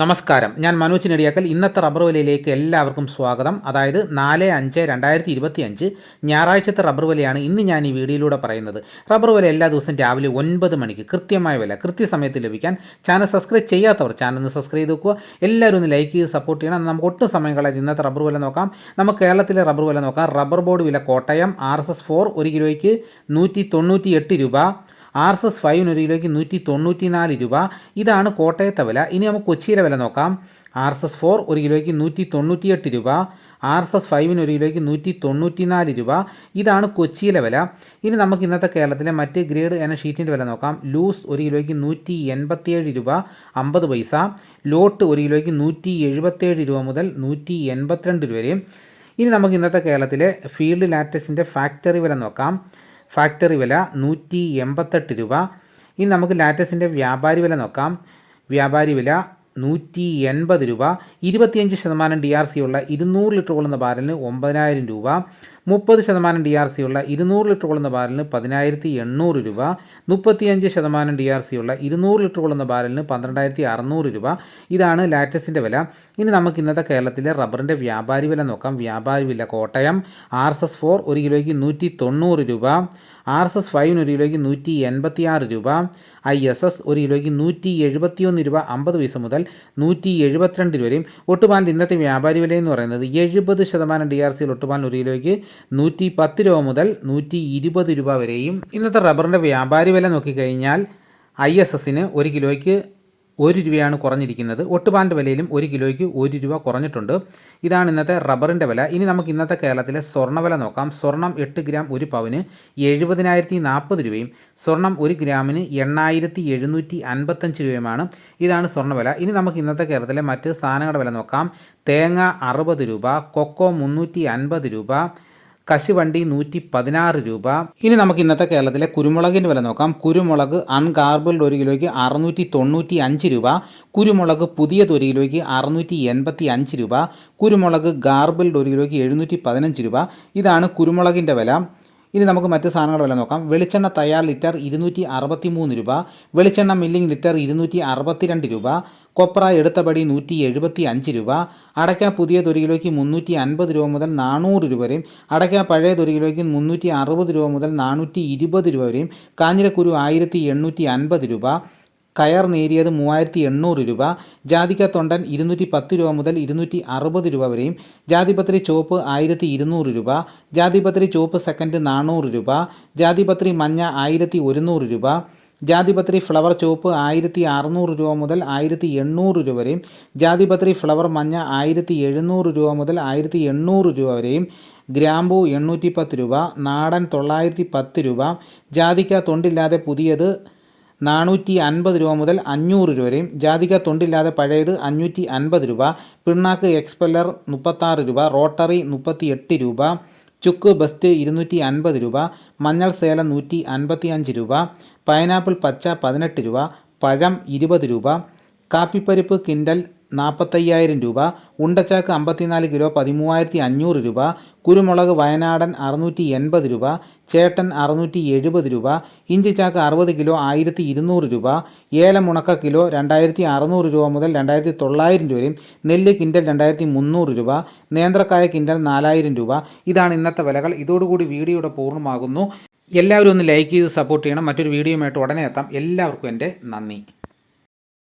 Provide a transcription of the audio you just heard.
നമസ്കാരം. ഞാൻ മനോജ് നെടിയാക്കൽ. ഇന്നത്തെ റബ്ബർ വിലയിലേക്ക് എല്ലാവർക്കും സ്വാഗതം. അതായത് നാല് അഞ്ച് രണ്ടായിരത്തി ഇരുപത്തി അഞ്ച് ഞായറാഴ്ചത്തെ റബ്ബർ വിലയാണ് ഇന്ന് ഞാൻ ഈ വീഡിയോയിലൂടെ പറയുന്നത്. റബ്ബർ വില എല്ലാ ദിവസവും രാവിലെ ഒൻപത് മണിക്ക് കൃത്യമായ വില കൃത്യസമയത്ത് ലഭിക്കാൻ ചാനൽ സബ്സ്ക്രൈബ് ചെയ്യാത്തവർ ചാനൽ ഒന്ന് സബ്സ്ക്രൈബ് ചെയ്ത് വെക്കുക. എല്ലാവരും ഒന്ന് ലൈക്ക് ചെയ്ത് സപ്പോർട്ട് ചെയ്യണം. നമുക്ക് ഒട്ടും സമയം കളയാതെ ഇന്നത്തെ റബ്ബർ വില നോക്കാം. നമുക്ക് കേരളത്തിലെ റബ്ബർ വില നോക്കാം. റബ്ബർ ബോർഡ് വില Kottayam R S S four ഒരു കിലോയ്ക്ക് നൂറ്റി തൊണ്ണൂറ്റി എട്ട് രൂപ. ആർ എസ് എസ് ഫൈവിന് ഒരു കിലോയ്ക്ക് നൂറ്റി തൊണ്ണൂറ്റി നാല് രൂപ. ഇതാണ് കോട്ടയത്തെ വില. ഇനി നമുക്ക് കൊച്ചിയിലെ വില നോക്കാം. ആർ എസ് എസ് ഫോർ ഒരു കിലോയ്ക്ക് നൂറ്റി തൊണ്ണൂറ്റിയെട്ട് രൂപ. ആർ എസ് എസ് ഫൈവിന് ഒരു കിലോയ്ക്ക് നൂറ്റി തൊണ്ണൂറ്റി നാല് രൂപ. ഇതാണ് കൊച്ചിയിലെ വില. ഇനി നമുക്ക് ഇന്നത്തെ കേരളത്തിലെ മറ്റ് ഗ്രേഡ് എന്ന ഷീറ്റിന്റെ വില നോക്കാം. ലൂസ് ഒരു കിലോയ്ക്ക് നൂറ്റി എൺപത്തിയേഴ് രൂപ അമ്പത് പൈസ. ലോട്ട് ഒരു കിലോയ്ക്ക് നൂറ്റി എഴുപത്തേഴ് രൂപ മുതൽ നൂറ്റി എൺപത്തിരണ്ട് രൂപ വരെയും ഇനി നമുക്ക് ഇന്നത്തെ കേരളത്തിലെ ഫീൽഡ് ലാറ്റസിന്റെ ഫാക്ടറി വില നോക്കാം. ഫാക്ടറി വില നൂറ്റി എൺപത്തെട്ട് രൂപ. ഇനി നമുക്ക് ലാറ്റസിന്റെ വ്യാപാരി വില നോക്കാം. വ്യാപാരി വില നൂറ്റി എൺപത് രൂപ. ഇരുപത്തിയഞ്ച് ശതമാനം ഡി ആർ സി ഉള്ള ഇരുന്നൂറ് ലിറ്റർ കൊള്ളുന്ന ബാരലിന് ഒമ്പതിനായിരം രൂപ. മുപ്പത് ശതമാനം ഡി ആർ സി ഉള്ള ഇരുന്നൂറ് ലിറ്റർ കൊള്ളുന്ന ബാരലിന് പതിനായിരത്തി എണ്ണൂറ് രൂപ മുപ്പത്തിയഞ്ച് ശതമാനം ഡി ആർ സി ഉള്ള ഇരുന്നൂറ് ലിറ്റർ കൊള്ളുന്ന ബാരലിന് പന്ത്രണ്ടായിരത്തി അറുന്നൂറ് രൂപ. ഇതാണ് ലാറ്റസിന്റെ വില. ഇനി നമുക്ക് ഇന്നത്തെ കേരളത്തിലെ റബ്ബറിന്റെ വ്യാപാരി വില നോക്കാം. വ്യാപാരി വില Kottayam R S S four ഒരു കിലോയ്ക്ക് നൂറ്റി തൊണ്ണൂറ് രൂപ ആർ എസ് എസ് ഫൈവിന് ഒരു കിലോയ്ക്ക് നൂറ്റി എൺപത്തി ആറ് രൂപ ഐ എസ് എസ് ഒരു കിലോയ്ക്ക് നൂറ്റി എഴുപത്തിയൊന്ന് രൂപ അമ്പത് പൈസ മുതൽ നൂറ്റി എഴുപത്തിരണ്ട് രൂപയും ഒട്ടുപാലിന്റെ ഇന്നത്തെ വ്യാപാരി വില എന്ന് പറയുന്നത് എഴുപത് ശതമാനം ഡി ആർ സിയിൽ ഒട്ടുപാലിന് ഒരു കിലോയ്ക്ക് നൂറ്റി പത്ത് രൂപ മുതൽ നൂറ്റി ഇരുപത് രൂപ വരെയും. ഇന്നത്തെ റബ്ബറിന്റെ വ്യാപാരി വില നോക്കിക്കഴിഞ്ഞാൽ ഐ എസ് എസിന് ഒരു കിലോയ്ക്ക് ഒരു രൂപയാണ് കുറഞ്ഞിരിക്കുന്നത്. ഒട്ടുപാന്റെ വിലയിലും ഒരു കിലോയ്ക്ക് ഒരു രൂപ കുറഞ്ഞിട്ടുണ്ട്. ഇതാണ് ഇന്നത്തെ റബ്ബറിന്റെ വില. ഇനി നമുക്ക് ഇന്നത്തെ കേരളത്തിലെ സ്വർണവില നോക്കാം. സ്വർണം എട്ട് ഗ്രാം ഒരു പവന് എഴുപതിനായിരത്തി നാൽപ്പത് രൂപയും സ്വർണം ഒരു ഗ്രാമിന് എണ്ണായിരത്തി എഴുന്നൂറ്റി അൻപത്തഞ്ച് രൂപയുമാണ്. ഇതാണ് സ്വർണവില ഇനി നമുക്ക് ഇന്നത്തെ കേരളത്തിലെ മറ്റ് സാധനങ്ങളുടെ വില നോക്കാം. തേങ്ങ അറുപത് രൂപ കൊക്കോ മുന്നൂറ്റി അൻപത് രൂപ കശുവണ്ടി നൂറ്റി പതിനാറ് രൂപ. ഇനി നമുക്ക് ഇന്നത്തെ കേരളത്തിലെ കുരുമുളകിന്റെ വില നോക്കാം. കുരുമുളക് അൺകാർബിൾഡ് ഒരു കിലോയ്ക്ക് അറുന്നൂറ്റി തൊണ്ണൂറ്റി അഞ്ച് രൂപ. കുരുമുളക് പുതിയത് ഒരു കിലോയ്ക്ക് അറുന്നൂറ്റി എൺപത്തി അഞ്ച് രൂപ. കുരുമുളക് ഗാർബിൾഡ് ഒരു കിലോയ്ക്ക് എഴുന്നൂറ്റി പതിനഞ്ച് രൂപ. ഇതാണ് കുരുമുളകിന്റെ വില. ഇനി നമുക്ക് മറ്റ് സാധനങ്ങളുടെ വില നോക്കാം. വെളിച്ചെണ്ണ തയ്യാർ ലിറ്റർ ഇരുന്നൂറ്റി അറുപത്തി മൂന്ന് രൂപ വെളിച്ചെണ്ണ മില്ലിംഗ് ലിറ്റർ ഇരുന്നൂറ്റി അറുപത്തിരണ്ട് രൂപ കൊപ്ര എടുത്തപടി നൂറ്റി എഴുപത്തി അഞ്ച് രൂപ അടയ്ക്ക പുതിയ ഒരു കിലോയ്ക്ക് മുന്നൂറ്റി അൻപത് രൂപ മുതൽ നാനൂറ് രൂപ വരെയും അടയ്ക്ക പഴയ ഒരു കിലോയ്ക്ക് മുന്നൂറ്റി അറുപത് രൂപ മുതൽ നാനൂറ്റി ഇരുപത് രൂപ വരെയും കാഞ്ഞിരക്കുരു ആയിരത്തി എണ്ണൂറ്റി അൻപത് രൂപ കയർ നേരിയത് മൂവായിരത്തി എണ്ണൂറ് രൂപ ജാതിക്ക തൊണ്ടൻ ഇരുന്നൂറ്റി പത്ത് രൂപ മുതൽ ഇരുന്നൂറ്റി അറുപത് രൂപ വരെയും ജാതിപത്രി ചുവപ്പ് ആയിരത്തി ഇരുന്നൂറ് രൂപ ജാതിപത്രി ചുവപ്പ് സെക്കൻഡ് നാനൂറ് രൂപ ജാതിപത്രി മഞ്ഞ ആയിരത്തി ഒരുന്നൂറ് രൂപ ജാതിപത്രി ഫ്ലവർ ചുവപ്പ് ആയിരത്തി അറുന്നൂറ് രൂപ മുതൽ ആയിരത്തി എണ്ണൂറ് രൂപ വരെയും ജാതിപത്രി ഫ്ലവർ മഞ്ഞ ആയിരത്തി എഴുന്നൂറ് രൂപ മുതൽ ആയിരത്തി എണ്ണൂറ് രൂപ വരെയും ഗ്രാമ്പു എണ്ണൂറ്റി പത്ത് രൂപ നാടൻ തൊള്ളായിരത്തി പത്ത് രൂപ ജാതിക്ക തൊണ്ടില്ലാതെ പുതിയത് നാനൂറ്റി അൻപത് രൂപ മുതൽ അഞ്ഞൂറ് രൂപ വരെയും. ജാതിക തൊണ്ടില്ലാതെ പഴയത് അഞ്ഞൂറ്റി അൻപത് രൂപ. പിണ്ണാക്ക് എക്സ്പെല്ലർ മുപ്പത്താറ് രൂപ. റോട്ടറി മുപ്പത്തി എട്ട് രൂപ. ചുക്ക് ബസ്റ്റ് ഇരുന്നൂറ്റി അൻപത് രൂപ. മഞ്ഞൾ സേല നൂറ്റി അൻപത്തി അഞ്ച് രൂപ. പൈനാപ്പിൾ പച്ച പതിനെട്ട് രൂപ. പഴം ഇരുപത് രൂപ. കാപ്പിപ്പരിപ്പ് കിൻഡൽ നാൽപ്പത്തയ്യായിരം രൂപ ഉണ്ടച്ചാക്ക് അമ്പത്തിനാല് കിലോ പതിമൂവായിരത്തി അഞ്ഞൂറ് രൂപ കുരുമുളക് വയനാടൻ അറുന്നൂറ്റി എൺപത് രൂപ ചേട്ടൻ അറുന്നൂറ്റി എഴുപത് രൂപ ഇഞ്ചിച്ചാക്ക് അറുപത് കിലോ ആയിരത്തി ഇരുന്നൂറ് രൂപ ഏലം ഉണക്ക കിലോ രണ്ടായിരത്തി അറുന്നൂറ് രൂപ മുതൽ രണ്ടായിരത്തി തൊള്ളായിരം രൂപയും നെല്ല് കിൻഡൽ രണ്ടായിരത്തി മുന്നൂറ് രൂപ നേന്ത്രക്കായ കിൻഡൽ നാലായിരം രൂപ. ഇതാണ് ഇന്നത്തെ വിലകൾ. ഇതോടുകൂടി വീഡിയോയുടെ പൂർണമാകുന്നു. എല്ലാവരും ഒന്ന് ലൈക്ക് ചെയ്ത് സപ്പോർട്ട് ചെയ്യണം. മറ്റൊരു വീഡിയോയുമായിട്ട് ഉടനെ എത്താം. എല്ലാവർക്കും എന്റെ നന്ദി.